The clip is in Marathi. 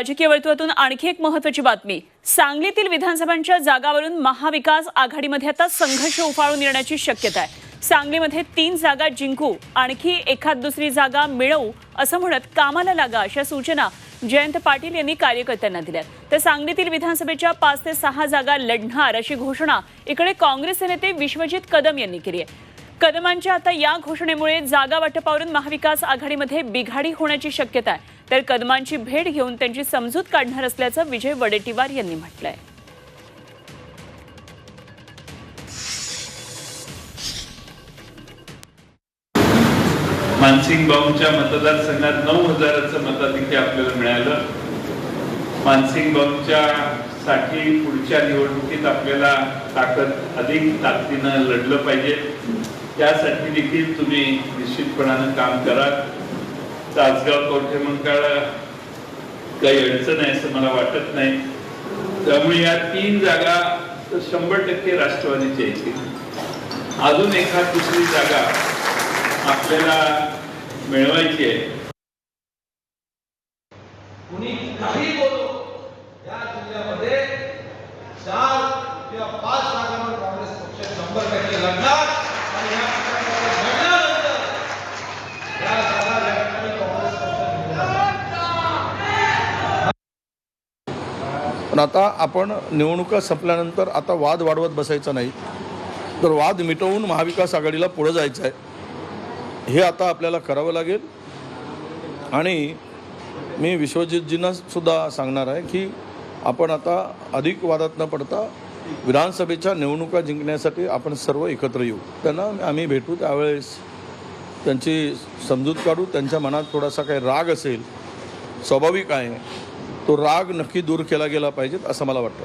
राजकीय वर्तुळातून आणखी एक महत्वाची बातमी. सांगलीतील विधानसभांच्या जागावरून महाविकास आघाडीमध्ये आता संघर्ष उफाळून येण्याची शक्यता आहे. सांगलीमध्ये तीन जागा जिंकू आणखी एखाद दुसरी जागा मिळवू असं म्हणत कामाला लागा अशा सूचना जयंत पाटील यांनी कार्यकर्त्यांना दिल्यात. तर सांगलीतील विधानसभेच्या पाच ते सहा जागा लढणार अशी घोषणा इकडे काँग्रेसचे नेते विश्वजित कदम यांनी केली आहे. कदमांच्या आता या घोषणेमुळे जागा वाटपावरून महाविकास आघाडीमध्ये बिघाडी होण्याची शक्यता आहे. तर कदमांची भेट घेऊन त्यांची समजूत काढणार असल्याचं विजय वडेट्टीवार यांनी म्हटलंय. मानसिंग बाऊंच्या मतदारसंघात नऊ हजाराचं मताधिक्य आपल्याला मिळालं. मानसिंग बाऊंच्या साठी पुढच्या निवडणुकीत आपल्याला ताकद अधिक ताकदीनं लढलं पाहिजे. त्यासाठी देखील तुम्ही निश्चितपणानं काम करा. तासगाव कवठे मंकाळ काही अडचण आहे असं मला वाटत नाही. त्यामुळे या तीन जागा शंभर टक्के राष्ट्रवादीच्या येतील अजून एखाद दुसरी जागा आपल्याला मिळवायची आहे. कुणी काही बोलो या जिल्ह्यामध्ये चार किंवा पाच जागांवर काँग्रेस पक्ष शंभर टक्के लढणार आणि या पक्षामध्ये लढल्यानंतर या जागा या ठिकाणी काँग्रेस पक्ष निवडणार. पण आता आपण निवडणुका संपल्यानंतर आता वाद वाढवत बसायचा नाही. तर वाद मिटवून महाविकास आघाडीला पुढं जायचं आहे. हे आता आपल्याला करावं लागेल. आणि मी विश्वजितजींना सुद्धा सांगणार आहे की आपण आता अधिक वादात न पडता विधानसभेच्या निवडणुका जिंकण्यासाठी आपण सर्व एकत्र येऊ. त्यांना आम्ही भेटू त्यावेळेस. त्यांची समजूत काढू त्यांच्या मनात थोडासा काही राग असेल स्वाभाविक आहे. तो राग नक्की दूर केला गेला पाहिजे असं मला वाटतं.